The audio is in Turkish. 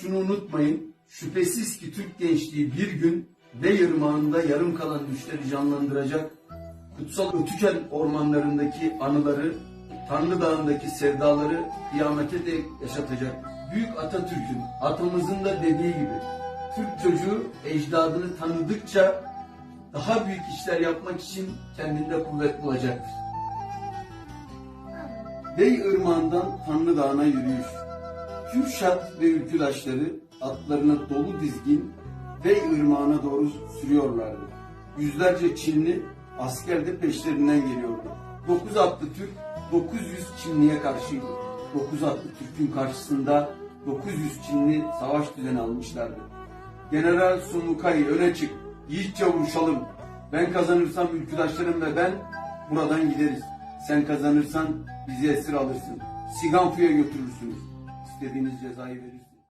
Şunu unutmayın, şüphesiz ki Türk gençliği bir gün Bey Irmağı'nda yarım kalan düşleri canlandıracak, kutsal Ötüken ormanlarındaki anıları, Tanrı Dağı'ndaki sevdaları kıyamete dek yaşatacak. Büyük Atatürk'ün, atamızın da dediği gibi, Türk çocuğu ecdadını tanıdıkça daha büyük işler yapmak için kendinde kuvvet bulacaktır. Bey Irmağı'ndan Tanrı Dağı'na yürüyüş. Kürşat ve ülküdaşları atlarına dolu dizgin Bey Irmağı'na doğru sürüyorlardı. Yüzlerce Çinli asker de peşlerinden geliyordu. 9 atlı Türk 900 Çinliye karşıydı. 9 atlı Türk'ün karşısında 900 Çinli savaş düzeni almışlardı. General Sumukai öne çık, yiğitçe vuruşalım. Ben kazanırsam ülküdaşlarım ve ben buradan gideriz. Sen kazanırsan bizi esir alırsın. Siganfu'ya götürürsünüz. İstediğiniz cezayı verirsiniz.